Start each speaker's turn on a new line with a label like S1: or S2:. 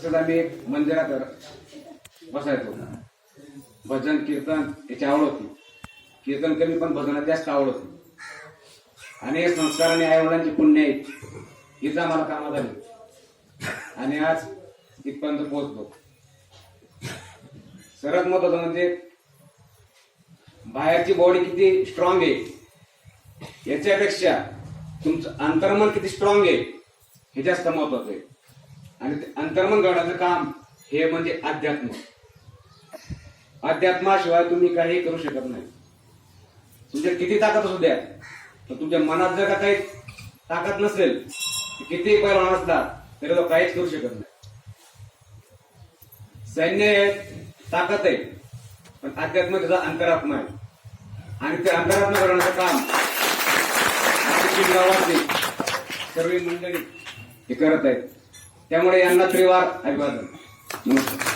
S1: तसंच आम्ही एक मंदिरात बसायचो. भजन कीर्तन याची आवड होती. कीर्तन कमी पण भजनात जास्त आवड होती. आणि हे संस्कार आणि आईवडिलांची पुण्य आहेत. हीच आम्हाला कामात आली आणि आज इथपर्यंत पोहोचलो. सर्वात महत्वाचं म्हणजे बाहेरची बॉडी किती स्ट्रॉंग आहे याच्यापेक्षा तुमचं अंतर्मन किती स्ट्रॉंग आहे हे जास्त महत्वाचं आहे. आणि ते अंतर्मन घडवायचं काम हे म्हणजे अध्यात्म. अध्यात्माशिवाय तुम्ही काही करू शकत नाही. तुमच्या किती ताकद असू द्या तर तुमच्या मनात जर का काही ताकद नसेल किती पैलवान असला तरी तो काहीच करू शकत नाही. सैन्य हे ताकद आहे पण अध्यात्म त्याचा अंतरात्मा आहे. आणि ते अंतरात्मा करण्याचं काम सर्व मंडळी हे करत आहेत. त्यामुळे यांना त्रिवार अभिवादन. नमस्कार.